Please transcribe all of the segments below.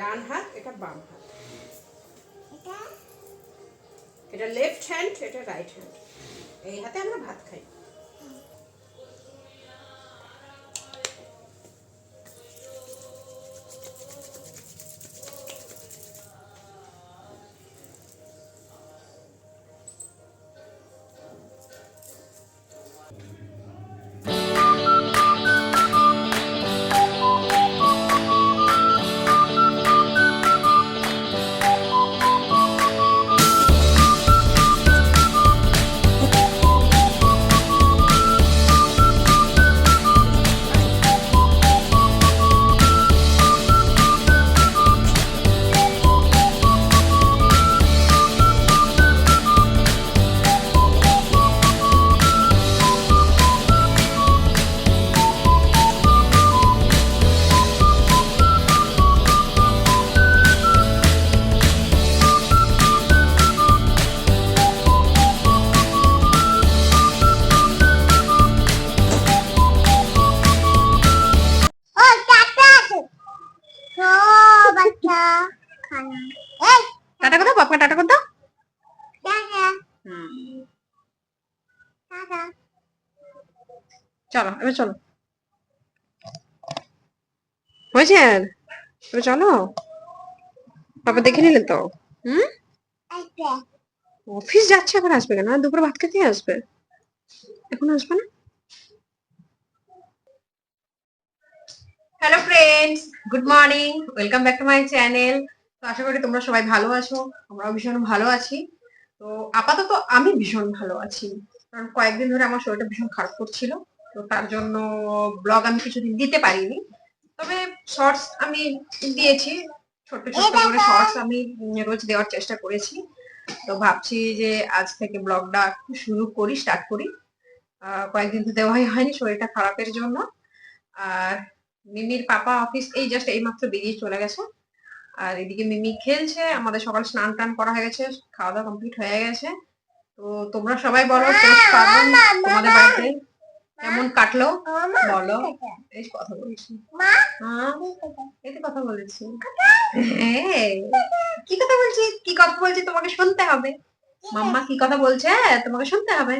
ডান হাত এটা বাম হাত এটা লেফট হ্যান্ড এটা রাইট হ্যান্ড এই হাতে আমরা ভাত খাই চলো এবার চলো। হয়েছে এবার চলো। বাবা দেখে নিলেন তো? হুম? অফিস যাচ্ছে, এখন আসবে কেন? দুপুরে ভাত খেতে আসবে। এখন আসবে না? Hello friends good morning welcome back to my channel তো আশা করি তোমরা সবাই ভালো আছো। আমরাও ভীষণ ভালো আছি। তো আপাতত আমি ভীষণ ভালো আছি। কারণ কয়েকদিন ধরে আমার শরীরটা ভীষণ খারাপ করছিল। তো তার জন্য ব্লগ আমি কিছুদিন দিতে পারিনি। তবে শর্টস আমি দিয়েছি ছোট্ট ছোট্ট করে শর্টস আমি রোজ দেওয়ার চেষ্টা করেছি। তো ভাবছি যে আজ থেকে ব্লগটা শুরু করি স্টার্ট করি। কয়েকদিন তো দেওয়াই হয়নি শরীরটা খারাপের জন্য। আর মিমির পাপা অফিস এই জাস্ট এইমাত্র বেরিয়ে চলে গেছে। আর এদিকে মিমি খেলছে আমাদের সকাল স্নান টান করা হয়ে গেছে খাওয়া দাওয়া কমপ্লিট হয়ে গেছে। তো তোমরা সবাই বলো পৌষ তোমাদের বাড়িতে কেমন কাটলো? বলো। এই কথা বলছি। হ্যাঁ? এই তো কথা বলেছি। হ্যাঁ। কি কথা বলছি? কি কথা বলছি? তোমাকে শুনতে হবে। মাম্মা কি কথা বলছে? তোমাকে শুনতে হবে।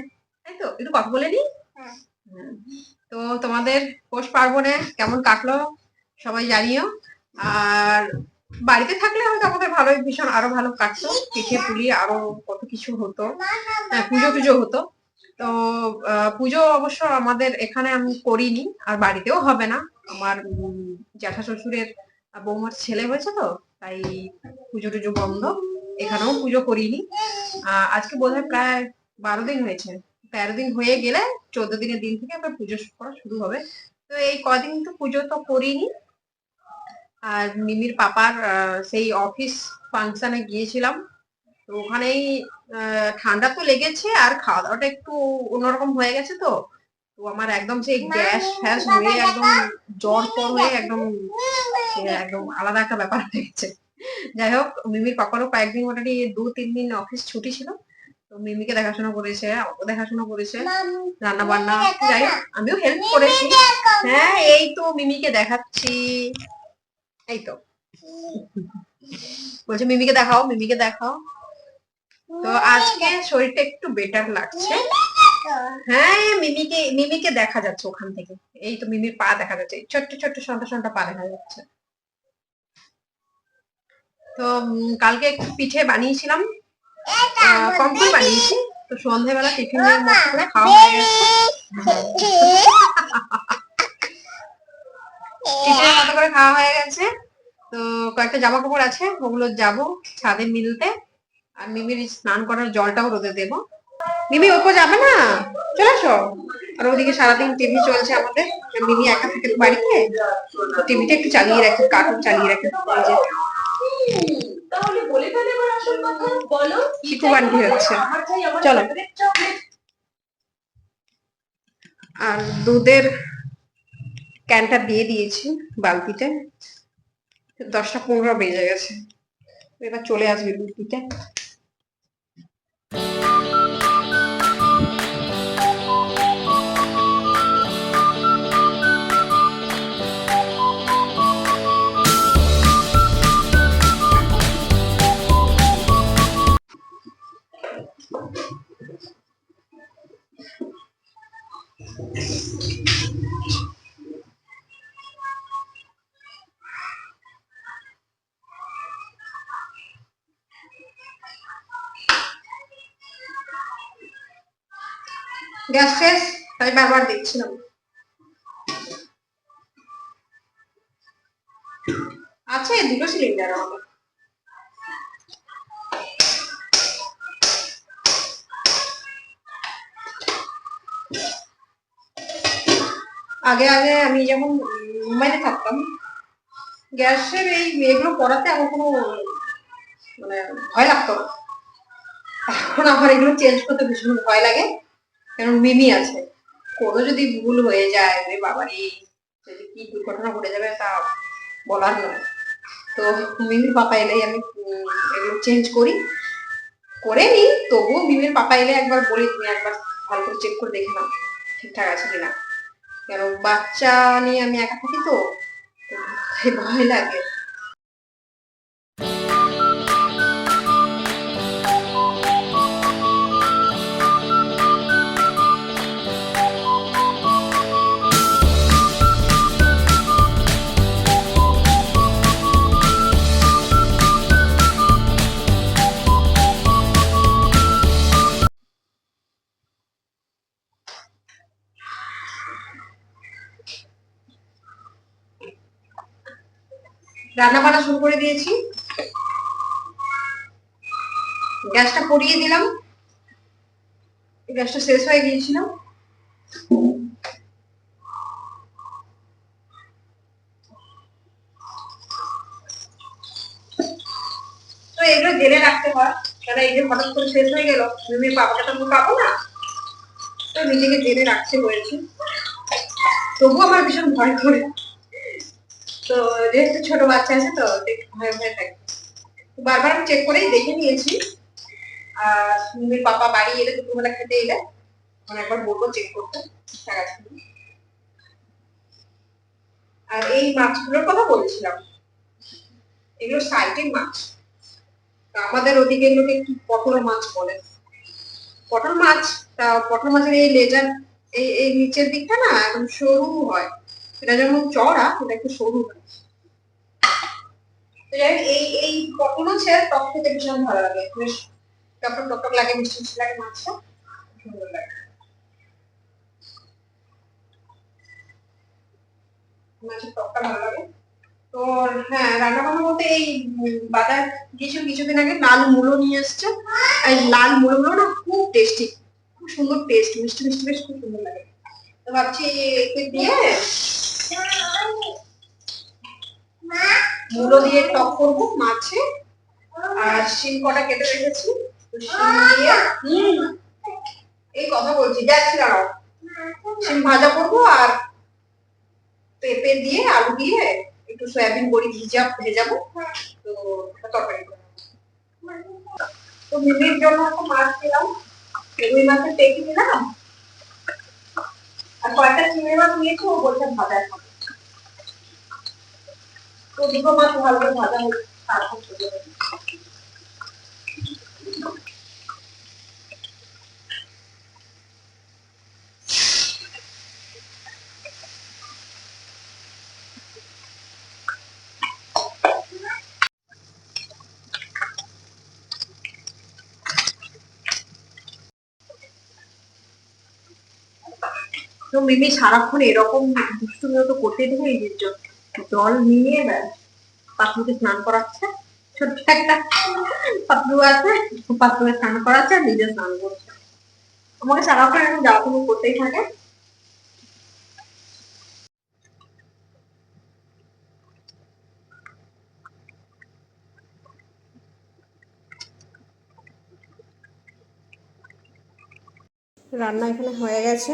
তাই তো? একটু কথা বলে নি? হ্যাঁ। তো তোমাদের পৌষ পার্বণে কেমন কাটলো? সবাই জানিও। আর বাড়িতে থাকলে হয়তো আমাদের ভালোই ভীষণ আরও ভালো কাটতো। পিঠে পুলি আরও কত কিছু হতো। হ্যাঁ পুজো টুজো হতো। তো পুজো অবশ্য আমাদের এখানে আমি করিনি, আর বাড়িতেও হবে না। আমার জ্যাঠা শ্বশুরের বৌমার ছেলে হয়েছে তো, তাই পুজো টুজো বন্ধ। এখানেও পুজো করিনি। আজকে বোধহয় প্রায় বারো দিন হয়েছে। তেরো দিন হয়ে গেলে চোদ্দ দিনের দিন থেকে আবার পুজো করা শুরু হবে। তো এই কদিন তো পুজো তো করিনি। আর মিমির পাপার সেই অফিস ফাংশনে গিয়েছিলাম। তো ওখানেই আহ, ঠান্ডা তো লেগেছে আর খাওয়া দাওয়াটা একটু অন্যরকম হয়ে গেছে তো। তো আমার একদম সেই গ্যাস ফ্যাস হয়ে একদম জ্বর পর হয়ে একদম একদম আলাদা একটা ব্যাপার হয়ে গেছে। যাই হোক মিমির পাপারও কয়েকদিন মোটামুটি দু তিন দিন অফিস ছুটি ছিল। তো মিমিকে দেখাশোনা করেছে আমাকে দেখাশোনা করেছে রান্না বান্না যাই হোক আমিও হেল্প করেছি। হ্যাঁ এই তো মিমিকে দেখাচ্ছি। এই তো। বলছে মিমিকে দেখাও মিমিকে দেখাও। তো আজকে শরীরটা একটু বেটার লাগছে। হ্যাঁ মিমিকে মিমিকে দেখা যাচ্ছে ওখান থেকে। এই তো মিমির পা দেখা যাচ্ছে। ছোট্ট ছোট্ট, সন্টা সন্টা পা দেখা যাচ্ছে। তো কালকে একটু পিঠে বানিয়েছিলাম। কম বানিয়েছি। তো সন্ধ্যেবেলা টিফিনের খাওয়া হয়ে টিফিনের মতো করে খাওয়া হয়ে গেছে। তো কয়েকটা জামা কাপড় আছে, ওগুলো যাব ছাদে মিলতে। আর মিমির স্নান করার জলটাও রোদে দেবো। মিমি ওপো যাবে না? চলে আসো। আর ওদিকে সারাদিন টিভি চলছে আমাদের। মিমি একা থাকে বাড়িতে। টিভিটা একটু চালিয়ে রাখি কার্টুন চালিয়ে রাখি। তাহলে বলে ফেলে এবার আসল কথা। বলো চিকু বান্টি হচ্ছে। আমার চাই আমার চলো। আর দুধের ক্যানটা দিয়ে দিয়েছি বালতিতে। দশটা পনেরো বেজে গেছে। এবার চলে আসবে রুটিতে গ্যাস শেষ তাই বারবার দেখছিলাম আছে দুটো সিলিন্ডার আমাদের আগে আগে আমি যখন মুম্বাইতে থাকতাম গ্যাসের এই এগুলো করাতে আমার কোনো মানে ভয় লাগতো এখন আমার এগুলো চেঞ্জ করতে ভীষণ ভয় লাগে। কারণ মিমি আছে। কোনো যদি ভুল হয়ে যায় রে বাবারে, যদি কি দুর্ঘটনা ঘটে যাবে তা বলার নয়। তো মিমির পাপা এলেই আমি এগুলো চেঞ্জ করি। করে নি তবুও মিমির পাপা এলে একবার বলি, তুমি একবার ভালো করে চেক করে দেখে নাও, ঠিকঠাক আছে কিনা। কেন বাচ্চা নিয়ে আমি একা থাকি তো ভয় লাগে। রান্না বান্না শুরু করে দিয়েছি। গ্যাসটা পরিয়ে দিলাম। গ্যাসটা শেষ হয়ে গিয়েছিল। তো এগুলো জেনে রাখতে হয়। কারণ এই যে হঠাৎ করে শেষ হয়ে গেল, তুমি পাপাটা তো পাবো না। তো নিজেকে জেনে রাখতে হয়েছে। তবু আমার ভীষণ ভয় করে। তো যেহেতু ছোট বাচ্চা আছে তো ভয় ভয় থাকে। বারবার আমি চেক করেই দেখে নিয়েছি। আর সুমির পাপা বাড়ি এলে দুপুরবেলা খেতে এলে একবার বলব চেক করতে। আর এই মাছগুলোর কথা বলেছিলাম। এগুলো সাইটের মাছ। আমাদের ওদিকে এগুলোকে একটু পটল মাছ বলে? পটল মাছ, তা পটল মাছের এই লেজার, এই এই নিচের দিকটা না একদম সরু হয়। এটা যেমন চড়া, এটা একটু সরু তো যাই এই এই মাছের টক খেতে ভীষণ ভালো লাগে। বেশ টক টক টক লাগে, মিষ্টি মিষ্টি লাগে, মাছটা। সুন্দর লাগে। মাছের টকটা ভালো লাগে। তো হ্যাঁ রান্না বান্না বলতে এই কিছুদিন আগে লাল মূলো নিয়ে এসছে। এই লাল মূলোগুলো না খুব টেস্টি খুব সুন্দর টেস্ট মিষ্টি মিষ্টি বেশ খুব সুন্দর লাগে। তো ভাবছি দিয়ে মূলো দিয়ে টক করব মাছে, আর শিম কটা কেটে রেখেছি এই কথা বলছি যাচ্ছি দাঁড়াও। শিম ভাজা করব আর পেঁপে দিয়ে আলু দিয়ে একটু সয়াবিন বড়ি ভিজা ভেজাবো, তো তরকারি তো মিমির জন্য একটা মাছ দিলাম রুই মাছের পেটি দিলাম আর কয়েকটা সিনেমা নিয়েছে, ও বলছে ভাজা খাবে। তো দুটো মাছ ভালো করে ভাজা হচ্ছে তারপর চলে যাবে। তো মিমি সারাক্ষণ এরকম দুষ্টুমি তো করতে থাকে এই যে জ- জল নিয়ে পাতলুকে স্নান করাচ্ছে। ছোট্ট একটা পাতলু আছে পাতলুকে স্নান করাচ্ছে আর নিজে স্নান করছে। আমাকে সারাক্ষণ এরকম তুমি করতেই থাকে। রান্না এখানে হয়ে গেছে।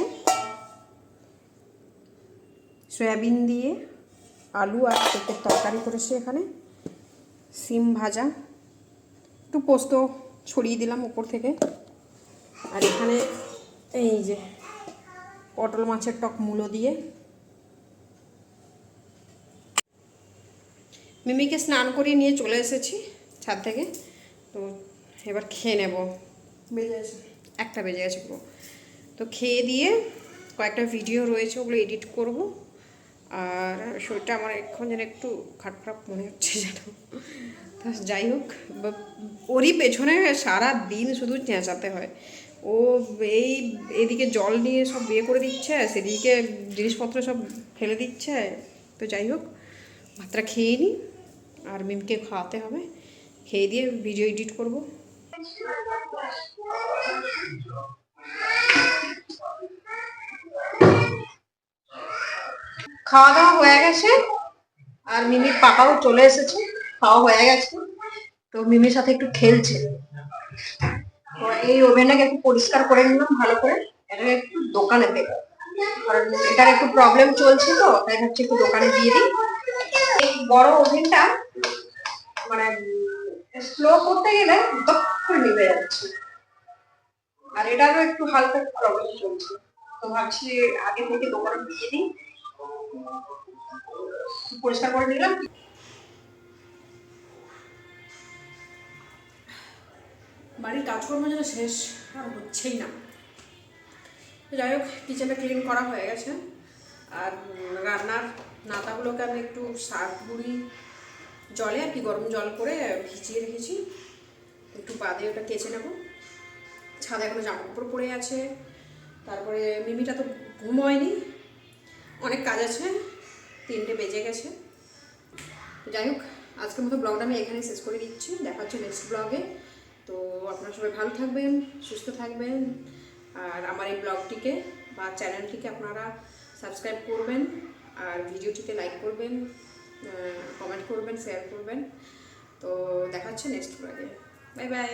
সয়াবিন দিয়ে আলু আর পেঁপের তরকারি করেছি এখানে। সিম ভাজা। একটু পোস্ত ছড়িয়ে দিলাম উপর থেকে। আর এখানে এই যে পটল মাছের টক মূলো দিয়ে। মিমিকে স্নান করিয়ে নিয়ে চলে এসেছি ছাদ থেকে। তো এবার খেয়ে নেব। বেজে গেছে। একটা বেজে গেছে পুরো। তো খেয়ে দিয়ে কয়েকটা ভিডিও রয়েছে ওগুলো এডিট করব। আর শরীরটা আমার এখন যেন একটু খারাপ মনে হচ্ছে যেন। তা যাই হোক ওরই পেছনে সারা দিন শুধু চেঁচাতে হয়। ও এই, এদিকে জল নিয়ে সব বিয়ে করে দিচ্ছে, সেদিকে জিনিসপত্র সব ফেলে দিচ্ছে। তো যাই হোক, ভাতটা খেয়ে নিই আর মিমকে খাওয়াতে হবে। খেয়ে দিয়ে ভিডিও এডিট করব। খাওয়া দাওয়া হয়ে গেছে। আর মিমির পাপাও চলে এসেছে, খাওয়া হয়ে গেছে। তো মিমির সাথে একটু খেলছে। তো এই ওভেনটাকে একটু পরিষ্কার করে নিলাম ভালো করে। এটাকে একটু দোকানে দেবো। কারণ এটার একটু প্রবলেম চলছে তো, তাই হচ্ছে একটু দোকানে দিয়ে দিই। এই বড় ওভেনটা মানে স্লো করতে গেলে করে নিভে যাচ্ছে। আর এটারও একটু হালকা প্রবলেম চলছে। তো ভাবছি আগে থেকে দোকানে দিয়ে দিই। পরিষ্কার করে নিলাম। বাড়ির কাজকর্ম যেন শেষ আর হচ্ছেই না। যাই হোক কিচেনটা ক্লিন করা হয়ে গেছে। আর রান্নার নাতাগুলোকে আমি একটু শাক গুঁড়ি, জলে আর কি গরম জল করে ভিজিয়ে রেখেছি। একটু বাদে ওটা কেচে নেব। ছাদে এখনও জামা কাপড় পড়ে আছে। তারপরে মিমিটা তো ঘুম হয়নি অনেক কাজ আছে, তিনটে বেজে গেছে। যাই হোক, আজকের মতো ব্লগটা আমি এখানে শেষ করে দিচ্ছি। দেখা হচ্ছে নেক্সট ব্লগে তো আপনারা সবাই ভালো থাকবেন, সুস্থ থাকবেন। আর আমার এই ব্লগটিকে বা চ্যানেলটিকে আপনারা সাবস্ক্রাইব করবেন আর ভিডিওটিকে লাইক করবেন কমেন্ট করবেন শেয়ার করবেন। তো দেখা হচ্ছে নেক্সট ব্লগে বাই বাই